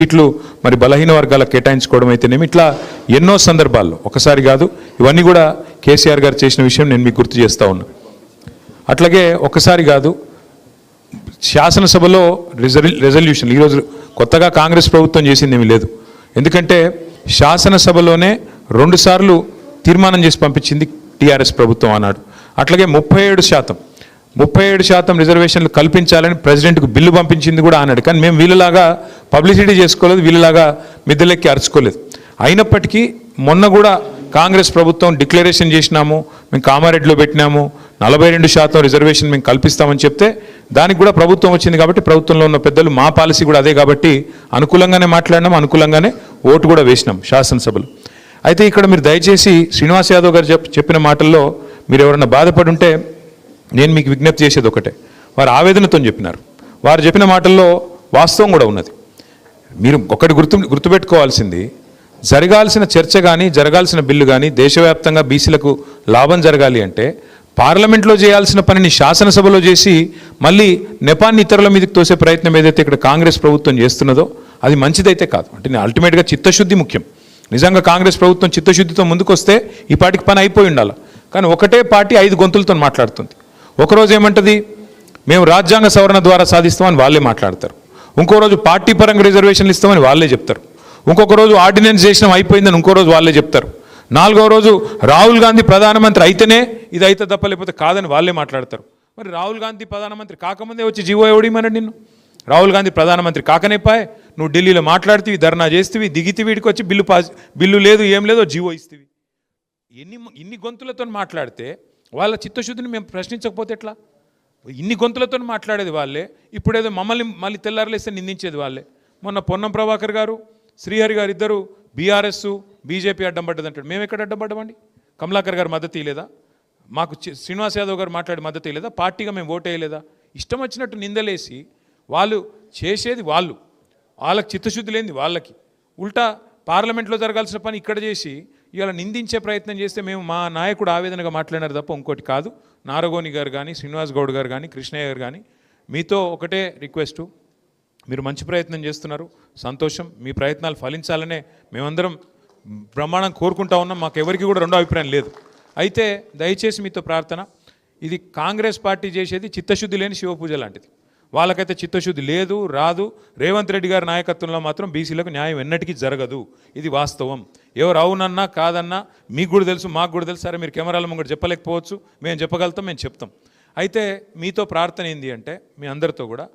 సీట్లు మరి బలహీన వర్గాలకు కేటాయించుకోవడం అయితేనేమి ఇట్లా ఎన్నో సందర్భాల్లో ఒకసారి కాదు ఇవన్నీ కూడా కేసీఆర్ గారు చేసిన విషయం నేను మీకు గుర్తు చేస్తా ఉన్నా. అట్లాగే ఒకసారి కాదు శాసనసభలో రిజల్ రెజల్యూషన్ ఈరోజు కొత్తగా కాంగ్రెస్ ప్రభుత్వం చేసింది ఏమీ లేదు. ఎందుకంటే శాసనసభలోనే రెండుసార్లు తీర్మానం చేసి పంపించింది టీఆర్ఎస్ ప్రభుత్వం అన్నాడు అట్లాగే ముప్పై ఏడు శాతం ముప్పై ఏడు శాతం రిజర్వేషన్లు కల్పించాలని ప్రెసిడెంట్కు బిల్లు పంపించింది కూడా అన్నాడు కానీ మేము వీళ్ళలాగా పబ్లిసిటీ చేసుకోలేదు వీళ్ళలాగా మిద్దెలెక్కి అరుచుకోలేదు. అయినప్పటికీ మొన్న కూడా కాంగ్రెస్ ప్రభుత్వం డిక్లరేషన్ చేసినాము మేము కామారెడ్డిలో పెట్టినాము నలభై రెండు శాతం రిజర్వేషన్ మేము కల్పిస్తామని చెప్తే దానికి కూడా ప్రభుత్వం వచ్చింది కాబట్టి ప్రభుత్వంలో ఉన్న పెద్దలు మా పాలసీ కూడా అదే కాబట్టి అనుకూలంగానే మాట్లాడినాం అనుకూలంగానే ఓటు కూడా వేసినాం శాసనసభలు. అయితే ఇక్కడ మీరు దయచేసి శ్రీనివాస్ యాదవ్ గారు చెప్ చెప్పిన మాటల్లో మీరు ఎవరైనా బాధపడి ఉంటే నేను మీకు విజ్ఞప్తి చేసేది ఒకటే. వారు ఆవేదనతో చెప్పినారు. వారు చెప్పిన మాటల్లో వాస్తవం కూడా ఉన్నది. మీరు ఒకటి గుర్తు గుర్తుపెట్టుకోవాల్సింది జరగాల్సిన చర్చ కానీ జరగాల్సిన బిల్లు కానీ దేశవ్యాప్తంగా బీసీలకు లాభం జరగాలి అంటే పార్లమెంట్లో చేయాల్సిన పనిని శాసనసభలో చేసి మళ్ళీ నెపాన్ని ఇతరుల మీదకి తోసే ప్రయత్నం ఏదైతే ఇక్కడ కాంగ్రెస్ ప్రభుత్వం చేస్తున్నదో అది మంచిదైతే కాదు. అంటే అల్టిమేట్గా చిత్తశుద్ధి ముఖ్యం. నిజంగా కాంగ్రెస్ ప్రభుత్వం చిత్తశుద్ధితో ముందుకొస్తే ఈ పాటికి పని అయిపోయి ఉండాలి. కానీ ఒకటే పార్టీ ఐదు గొంతులతో మాట్లాడుతుంది. ఒకరోజు ఏమంటుంది? మేము రాజ్యాంగ సవరణ ద్వారా సాధిస్తామని వాళ్ళే మాట్లాడతారు. ఇంకో రోజు పార్టీ పరంగా రిజర్వేషన్లు ఇస్తామని వాళ్ళే చెప్తారు. ఇంకొక రోజు ఆర్డినెన్స్ చేసినాం అయిపోయిందని ఇంకో రోజు వాళ్ళే చెప్తారు. నాలుగో రోజు రాహుల్ గాంధీ ప్రధానమంత్రి అయితేనే ఇది అయితే తప్ప లేకపోతే కాదని వాళ్ళే మాట్లాడతారు. మరి రాహుల్ గాంధీ ప్రధానమంత్రి కాకముందే వచ్చి జీవో ఎవడిమన్నాడు నిన్ను? రాహుల్ గాంధీ ప్రధానమంత్రి కాకనేపాయ్ నువ్వు ఢిల్లీలో మాట్లాడుతీవి ధర్నా చేస్తేవి దిగితే వీడికి వచ్చి బిల్లు పాస్ బిల్లు లేదు ఏం లేదో జీవో ఇస్తేవి. ఎన్ని ఇన్ని గొంతులతో మాట్లాడితే వాళ్ళ చిత్తశుద్ధిని మేము ప్రశ్నించకపోతే ఎట్లా? ఇన్ని గొంతులతో మాట్లాడేది వాళ్ళే. ఇప్పుడేదో మమ్మల్ని మళ్ళీ తెల్లారలేస్తే నిందించేది వాళ్ళే. మొన్న పొన్నం ప్రభాకర్ గారు శ్రీహరి గారు ఇద్దరు బీఆర్ఎస్ బీజేపీ అడ్డం పడ్డది అంటాడు. మేము ఎక్కడ అడ్డం పడ్డామండి? కమలాకర్ గారు మద్దతు ఇవ్వలేదా మాకు శ్రీనివాస్ యాదవ్ గారు మాట్లాడి మద్దతు ఇవ్వలేదా పార్టీగా మేము ఓటు వేయలేదా? ఇష్టం వచ్చినట్టు నిందలేసి వాళ్ళు చేసేది వాళ్ళు. వాళ్ళకి చిత్తశుద్ధి లేనిది వాళ్ళకి. ఉల్టా పార్లమెంట్లో జరగాల్సిన పని ఇక్కడ చేసి ఇవాళ నిందించే ప్రయత్నం చేస్తే మేము మా నాయకుడు ఆవేదనగా మాట్లాడినారు తప్ప ఇంకోటి కాదు. నారగోని గారు కానీ శ్రీనివాస్ గౌడ్ గారు కానీ కృష్ణయ్య గారు కానీ మీతో ఒకటే రిక్వెస్టు. మీరు మంచి ప్రయత్నం చేస్తున్నారు. సంతోషం. మీ ప్రయత్నాలు ఫలించాలనే మేమందరం బ్రహ్మాండం కోరుకుంటా ఉన్నాం. మాకు ఎవరికి కూడా రెండో అభిప్రాయం లేదు. అయితే దయచేసి మీతో ప్రార్థన. ఇది కాంగ్రెస్ పార్టీ చేసేది చిత్తశుద్ధి లేని శివపూజ లాంటిది. వాళ్ళకైతే చిత్తశుద్ధి లేదు రాదు. రేవంత్ రెడ్డి గారి నాయకత్వంలో మాత్రం బీసీలకు న్యాయం ఎన్నటికీ జరగదు. ఇది వాస్తవం. ఎవరు అవునన్నా కాదన్నా మీకు కూడా తెలుసు మాకు కూడా తెలుసు. సరే మీరు కెమెరాల ముంగడు చెప్పలేకపోవచ్చు. మేము చెప్పగలుగుతాం మేము చెప్తాం. అయితే మీతో ప్రార్థన ఏంది అంటే మీ అందరితో కూడా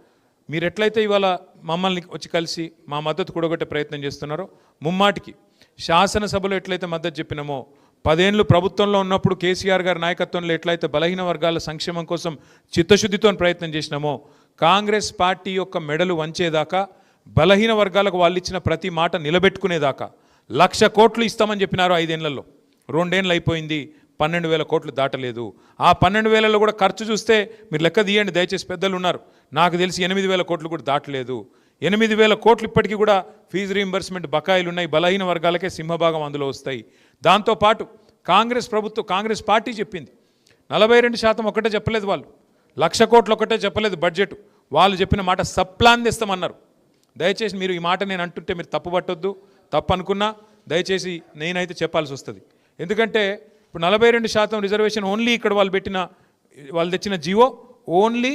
మీరు ఎట్లయితే ఇవాళ మమ్మల్ని వచ్చి కలిసి మా మద్దతు కూడగొట్టే ప్రయత్నం చేస్తున్నారో ముమ్మాటికి శాసనసభలో ఎట్లయితే మద్దతు చెప్పినామో పదేళ్ళు ప్రభుత్వంలో ఉన్నప్పుడు కేసీఆర్ గారి నాయకత్వంలో ఎట్లయితే బలహీన వర్గాల సంక్షేమం కోసం చిత్తశుద్ధితో ప్రయత్నం చేసినామో కాంగ్రెస్ పార్టీ యొక్క మెడలు వంచేదాకా బలహీన వర్గాలకు వాళ్ళు ఇచ్చిన ప్రతి మాట నిలబెట్టుకునేదాకా లక్ష కోట్లు ఇస్తామని చెప్పినారు ఐదేళ్ళలో. రెండేళ్ళు అయిపోయింది పన్నెండు వేల కోట్లు దాటలేదు. ఆ పన్నెండు వేలలో కూడా ఖర్చు చూస్తే మీరు లెక్క తీయండి దయచేసి పెద్దలు ఉన్నారు. నాకు తెలిసి ఎనిమిది వేల కోట్లు కూడా దాటలేదు. ఎనిమిది వేల కోట్లు ఇప్పటికీ కూడా ఫీజు రీంబర్స్మెంట్ బకాయిలు ఉన్నాయి బలహీన వర్గాలకే సింహభాగం అందులో వస్తాయి. దాంతోపాటు కాంగ్రెస్ ప్రభుత్వం కాంగ్రెస్ పార్టీ చెప్పింది. నలభై రెండు శాతం ఒక్కటే చెప్పలేదు వాళ్ళు. లక్ష కోట్లు ఒకటే చెప్పలేదు బడ్జెట్ వాళ్ళు చెప్పిన మాట సప్లాన్ తెస్తామన్నారు దయచేసి మీరు ఈ మాట నేను అంటుంటే మీరు తప్పు పట్టొద్దు తప్పు అనుకున్నా దయచేసి నేనైతే చెప్పాల్సి వస్తుంది. ఎందుకంటే ఇప్పుడు నలభై రెండు శాతం రిజర్వేషన్ ఓన్లీ ఇక్కడ వాళ్ళు పెట్టిన వాళ్ళు తెచ్చిన జియో ఓన్లీ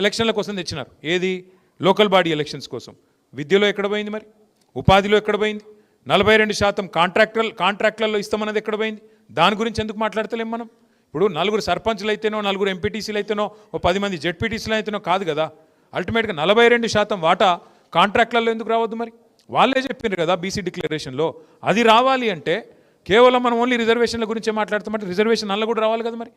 ఎలక్షన్ల కోసం తెచ్చినారు. ఏది? లోకల్ బాడీ ఎలక్షన్స్ కోసం. విద్యలో ఎక్కడ పోయింది మరి? ఉపాధిలో ఎక్కడ పోయింది? నలభై రెండు శాతం కాంట్రాక్టర్ కాంట్రాక్ట్లలో ఇస్తామన్నది ఎక్కడ పోయింది? దాని గురించి ఎందుకు మాట్లాడతలేం మనం? ఇప్పుడు నలుగురు సర్పంచ్లు అయితేనో నలుగురు ఎంపీటీసీలు అయితేనో ఓ పది మంది జెడ్పీటీసీలు అయితేనో కాదు కదా. అల్టిమేట్గా నలభై రెండు శాతం వాటా కాంట్రాక్ట్లలో ఎందుకు రావద్దు మరి? వాళ్ళే చెప్పిండ్రు కదా బీసీ డిక్లరేషన్లో. అది రావాలి అంటే కేవలం మనం ఓన్లీ రిజర్వేషన్ల గురించే మాట్లాడుతామంటే రిజర్వేషన్ నల్ల కూడా రావాలి కదా మరి?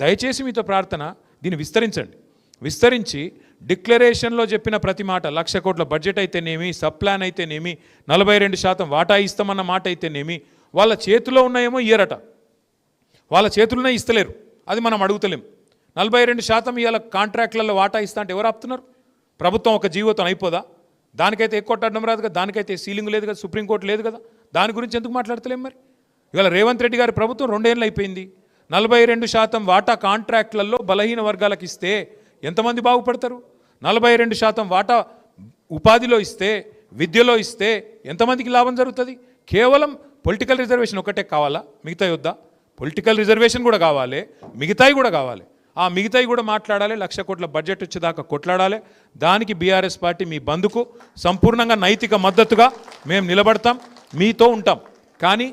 దయచేసి మీతో ప్రార్థన దీన్ని విస్తరించండి. విస్తరించి డిక్లరేషన్లో చెప్పిన ప్రతి మాట లక్ష కోట్ల బడ్జెట్ అయితేనేమి సబ్ ప్లాన్ అయితేనేమి నలభై రెండు శాతం వాటా ఇస్తామన్న మాట అయితేనేమి వాళ్ళ చేతిలో ఉన్నాయేమో ఇయ్యరట వాళ్ళ చేతులనే ఇస్తలేరు. అది మనం అడుగుతలేం. నలభై రెండు శాతం ఇవాళ కాంట్రాక్ట్లలో వాటా ఇస్తా అంటే ఎవరు ఆపుతున్నారు? ప్రభుత్వం ఒక జీవితం అయిపోదా? దానికైతే ఎక్కువ అడ్డం రాదు కదా? దానికైతే సీలింగ్ లేదు కదా? సుప్రీంకోర్టు లేదు కదా? దాని గురించి ఎందుకు మాట్లాడతలేం మరి? ఇవాళ రేవంత్ రెడ్డి గారి ప్రభుత్వం రెండేళ్ళు అయిపోయింది. నలభై రెండు శాతం వాటా కాంట్రాక్ట్లలో బలహీన వర్గాలకు ఇస్తే ఎంతమంది బాగుపడతారు? నలభై రెండు శాతం వాటా ఉపాధిలో ఇస్తే విద్యలో ఇస్తే ఎంతమందికి లాభం జరుగుతుంది? కేవలం పొలిటికల్ రిజర్వేషన్ ఒకటే కావాలా? మిగతా వద్దా? పొలిటికల్ రిజర్వేషన్ కూడా కావాలి మిగతాయి కూడా కావాలి. ఆ మిగతాయి కూడా మాట్లాడాలి లక్ష కోట్ల బడ్జెట్ వచ్చేదాకా కొట్లాడాలి. దానికి బీఆర్ఎస్ పార్టీ మీ బంధుకు సంపూర్ణంగా నైతిక మద్దతుగా మేము నిలబడతాం మీతో ఉంటాం. కానీ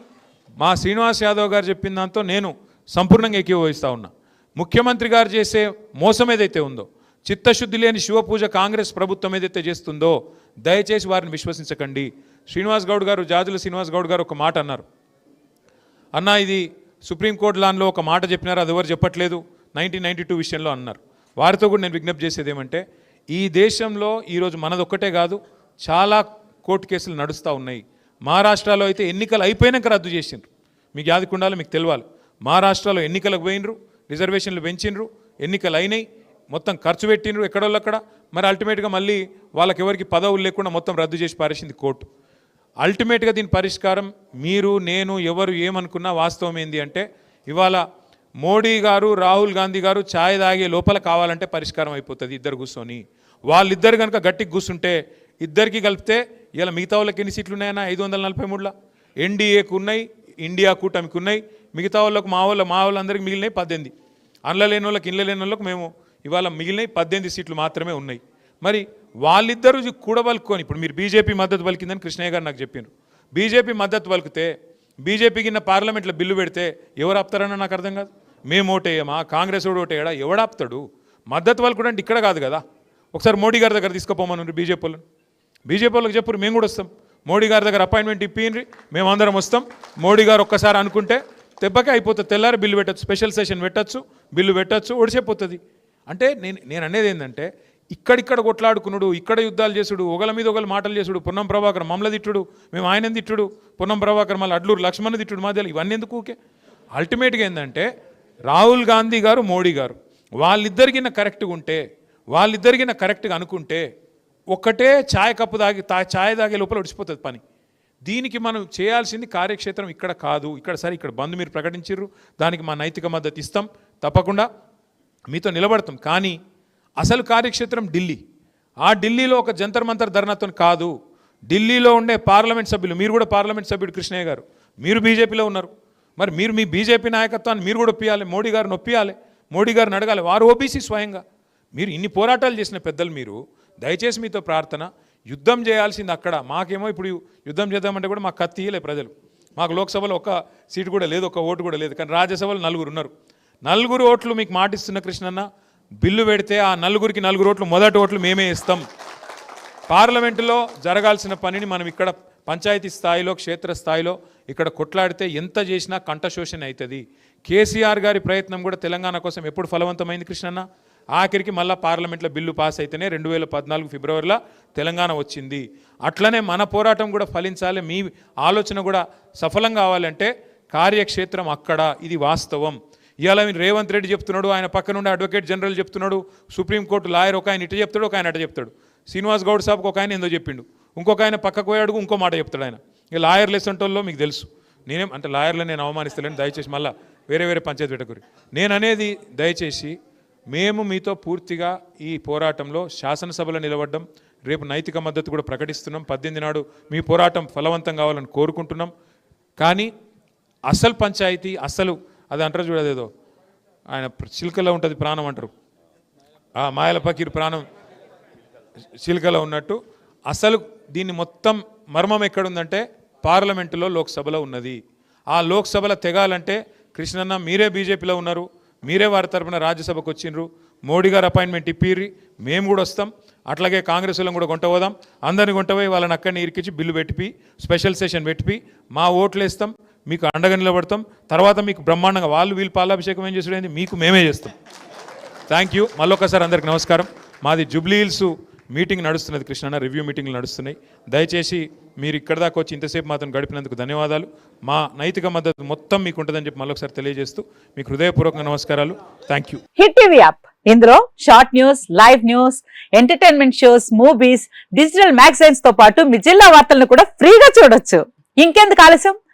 మా శ్రీనివాస్ యాదవ్ గారు చెప్పిన దాంతో నేను సంపూర్ణంగా ఏకీభవిస్తా ఉన్నా. ముఖ్యమంత్రి గారు చేసే మోసం ఏదైతే ఉందో చిత్తశుద్ధి లేని శివపూజ కాంగ్రెస్ ప్రభుత్వం ఏదైతే చేస్తుందో దయచేసి వారిని విశ్వసించకండి. శ్రీనివాస్ గౌడ్ గారు జాజుల శ్రీనివాస్ గౌడ్ గారు ఒక మాట అన్నారు. అన్న ఇది సుప్రీంకోర్టు లాన్లో ఒక మాట చెప్పినారు అది ఎవరు చెప్పట్లేదు. నైన్టీన్ నైన్టీ టూ విషయంలో అన్నారు. వారితో కూడా నేను విజ్ఞప్తి చేసేది ఏమంటే ఈ దేశంలో ఈరోజు మనది ఒక్కటే కాదు చాలా కోర్టు కేసులు నడుస్తూ ఉన్నాయి. మహారాష్ట్రలో అయితే ఎన్నికలు అయిపోయినాక రద్దు చేసిండ్రు. మీకు యాదకుండాలో మీకు తెలియాలి మహారాష్ట్రలో ఎన్నికలకు పోయినరు రిజర్వేషన్లు పెంచిండ్రు ఎన్నికలు అయినాయి మొత్తం ఖర్చు పెట్టిండ్రు ఎక్కడోళ్ళక్కడ మరి అల్టిమేట్గా మళ్ళీ వాళ్ళకి ఎవరికి పదవులు లేకుండా మొత్తం రద్దు చేసి పారేసింది కోర్టు. అల్టిమేట్గా దీని పరిష్కారం మీరు నేను ఎవరు ఏమనుకున్నా వాస్తవం ఏంది అంటే ఇవాళ మోడీ గారు రాహుల్ గాంధీ గారు ఛాయ్ తాగే లోపల కావాలంటే పరిష్కారం అయిపోతుంది ఇద్దరు కూర్చొని. వాళ్ళిద్దరు కనుక గట్టికి కూర్చుంటే ఇద్దరికి కలిపితే ఇలా మిగతా వాళ్ళకి ఎన్ని సీట్లు ఉన్నాయన్నా? ఐదు వందల నలభై మూడులో? ఎన్డీఏకు ఉన్నాయి ఇండియా కూటమికి ఉన్నాయి మిగతా వాళ్ళకు మా వాళ్ళ మా వాళ్ళందరికీ మిగిలినవి పద్దెనిమిది. అండ్ల లేని వాళ్ళకి ఇళ్ళ లేని వాళ్ళకి మేము ఇవాళ మిగిలినవి పద్దెనిమిది సీట్లు మాత్రమే ఉన్నాయి. మరి వాళ్ళిద్దరూ కూడబలుకొని ఇప్పుడు మీరు బీజేపీ మద్దతు పలికిందని కృష్ణయ్య గారు నాకు చెప్పిండ్రు బీజేపీ మద్దతు పలికితే బీజేపీ కింద పార్లమెంట్లో బిల్లు పెడితే ఎవరు ఆపుతారని నాకు అర్థం కాదు. మేము ఓటేయమా? కాంగ్రెస్ ఓటు ఓటేయడా? ఎవడాపుతాడు మద్దతు పలుకుడు అంటే ఇక్కడ కాదు కదా. ఒకసారి మోడీ గారి దగ్గర తీసుకుపోమని బీజేపీ వాళ్ళని. బీజేపీ వాళ్ళకి చెప్పు మేము కూడా వస్తాం. మోడీ గారి దగ్గర అపాయింట్మెంట్ ఇప్పిండ్రి మేము అందరం వస్తాం. మోడీ గారు ఒక్కసారి అనుకుంటే దెబ్బకే అయిపోతుంది. తెల్లారి బిల్లు పెట్టచ్చు స్పెషల్ సెషన్ పెట్టచ్చు బిల్లు పెట్టచ్చు ఒడిసిపోతుంది అంటే నేను నేను అనేది ఏంటంటే ఇక్కడిక్కడ కొట్లాడుకునుడు ఇక్కడ యుద్ధాలు చేసుడు ఒకల మీద ఒకరు మాటలు చేసుడు పొన్నం ప్రభాకర్ మమ్మల తిట్టుడు మేము ఆయన తిట్టుడు పొన్నం ప్రభాకర్ మళ్ళీ అడ్లూరు లక్ష్మణ్ తిట్టుడు మధ్యలో ఇవన్నీ ఎందుకు ఊకే? అల్టిమేట్గా ఏంటంటే రాహుల్ గాంధీ గారు మోడీ గారు వాళ్ళిద్దరికిన కరెక్ట్గా ఉంటే వాళ్ళిద్దరికిన కరెక్ట్గా అనుకుంటే ఒక్కటే ఛాయ్ కప్పు తాగి తా ఛాయ్ తాగే లోపల ఒడిచిపోతుంది పని. దీనికి మనం చేయాల్సింది కార్యక్షేత్రం ఇక్కడ కాదు ఇక్కడ సరే ఇక్కడ బంద్ మీరు ప్రకటించారు దానికి మా నైతిక మద్దతు ఇస్తాం తప్పకుండా మీతో నిలబడతాం. కానీ అసలు కార్యక్షేత్రం ఢిల్లీ. ఆ ఢిల్లీలో ఒక జంతర్ మంతర్ ధర్నాతో కాదు. ఢిల్లీలో ఉండే పార్లమెంట్ సభ్యులు మీరు కూడా పార్లమెంట్ సభ్యుడు కృష్ణయ్య గారు. మీరు బీజేపీలో ఉన్నారు. మరి మీరు మీ బీజేపీ నాయకత్వాన్ని మీరు కూడా ఒప్పియాలి మోడీ గారిని ఒప్పియాలి మోడీ గారిని అడగాలి వారు ఓబీసీ స్వయంగా. మీరు ఇన్ని పోరాటాలు చేసిన పెద్దలు మీరు. దయచేసి మీతో ప్రార్థన. యుద్ధం చేయాల్సింది అక్కడ. మాకేమో ఇప్పుడు యుద్ధం చేద్దామంటే కూడా మాకు కత్తి ఇయ్యలే ప్రజలు. మాకు లోక్సభలో ఒక సీటు కూడా లేదు ఒక ఓటు కూడా లేదు. కానీ రాజ్యసభలో నలుగురు ఉన్నారు. నలుగురు ఓట్లు మీకు మాటిస్తున్న కృష్ణన్న బిల్లు పెడితే ఆ నలుగురికి నలుగురు ఓట్లు మొదటి ఓట్లు మేమే ఇస్తాం. పార్లమెంటులో జరగాల్సిన పనిని మనం ఇక్కడ పంచాయతీ స్థాయిలో క్షేత్ర స్థాయిలో ఇక్కడ కొట్లాడితే ఎంత చేసినా కంఠశోషణ అవుతుంది. కేసీఆర్ గారి ప్రయత్నం కూడా తెలంగాణ కోసం ఎప్పుడు ఫలవంతమైంది కృష్ణన్న? ఆఖరికి మళ్ళా పార్లమెంట్లో బిల్లు పాస్ అయితేనే రెండు వేల పద్నాలుగు ఫిబ్రవరిలో తెలంగాణ వచ్చింది. అట్లనే మన పోరాటం కూడా ఫలించాలి మీ ఆలోచన కూడా సఫలం కావాలంటే కార్యక్షేత్రం అక్కడ ఇది వాస్తవం. ఇవాళ రేవంత్ రెడ్డి చెప్తున్నాడు ఆయన పక్క నుండి అడ్వకేట్ జనరల్ చెప్తున్నాడు సుప్రీంకోర్టు లాయర్ ఒక ఆయన ఇటు చెప్తాడు ఒక ఆయన అట చెప్తాడు. శ్రీనివాస్ గౌడ్ సాబ్కి ఒక ఆయన ఏందో చెప్పిండు. ఇంకొక ఆయన పక్కకు పోయాడు ఇంకో మాట చెప్తాడు ఆయన. ఇక లాయర్ లెసంటోల్లో మీకు తెలుసు. నేనేం అంటే లాయర్లో నేను అవమానిస్తలేను దయచేసి మళ్ళీ వేరే వేరే పంచాయతీ పెట్టకూరి. నేను అనేది దయచేసి మేము మీతో పూర్తిగా ఈ పోరాటంలో శాసనసభలో నిలబడ్డం రేపు నైతిక మద్దతు కూడా ప్రకటిస్తున్నాం. పద్దెనిమిది నాడు మీ పోరాటం ఫలవంతం కావాలని కోరుకుంటున్నాం. కానీ అసలు పంచాయతీ అసలు అది అంటారు చూడదేదో ఆయన చిలుకలో ఉంటుంది ప్రాణం అంటారు. ఆ మాయల పకీర్ ప్రాణం చిలుకలో ఉన్నట్టు అసలు దీన్ని మొత్తం మర్మం ఎక్కడుందంటే పార్లమెంటులో లోక్సభలో ఉన్నది. ఆ లోక్సభలో తెగాలంటే కృష్ణన్న మీరే బీజేపీలో ఉన్నారు మీరే వారి తరపున రాజ్యసభకు వచ్చిండ్రు మోడీ గారు అపాయింట్మెంట్ ఇప్పిర్రి మేము కూడా వస్తాం అట్లాగే కాంగ్రెస్ వాళ్ళని కూడా కొంట పోదాం అందరిని కొంటపోయి వాళ్ళని అక్కడిని ఇరికించి బిల్లు పెట్టిపి స్పెషల్ సెషన్ పెట్టిపి మా ఓట్లు వేస్తాం మీకు అండగా నిలబడతాం. తర్వాత మీకు బ్రహ్మాండంగా వాళ్ళు వీళ్ళు పాలాభిషేకం ఏం చేసాడు మీకు మేమే చేస్తాం. థ్యాంక్ యూ మళ్ళొకసారి అందరికి నమస్కారం. మాది జూబ్లీ హిల్స్ మీటింగ్ నడుస్తున్నది కృష్ణ రివ్యూ మీటింగ్లు నడుస్తున్నాయి. దయచేసి మీరు ఇక్కడ దాకా వచ్చి ఇంతసేపు మాత్రం గడిపినందుకు ధన్యవాదాలు. మా నైతిక మద్దతు మొత్తం మీకు ఉంటుందని చెప్పి మళ్ళొకసారి తెలియజేస్తూ మీకు హృదయపూర్వక నమస్కారాలు. Thank you Hit TV app ఇందులో short news live news entertainment shows movies digital మ్యాగజైన్స్తో పాటు మీ జిల్లా వార్తలను కూడా ఫ్రీగా చూడొచ్చు. ఇంకెందుకు ఆలస్యం?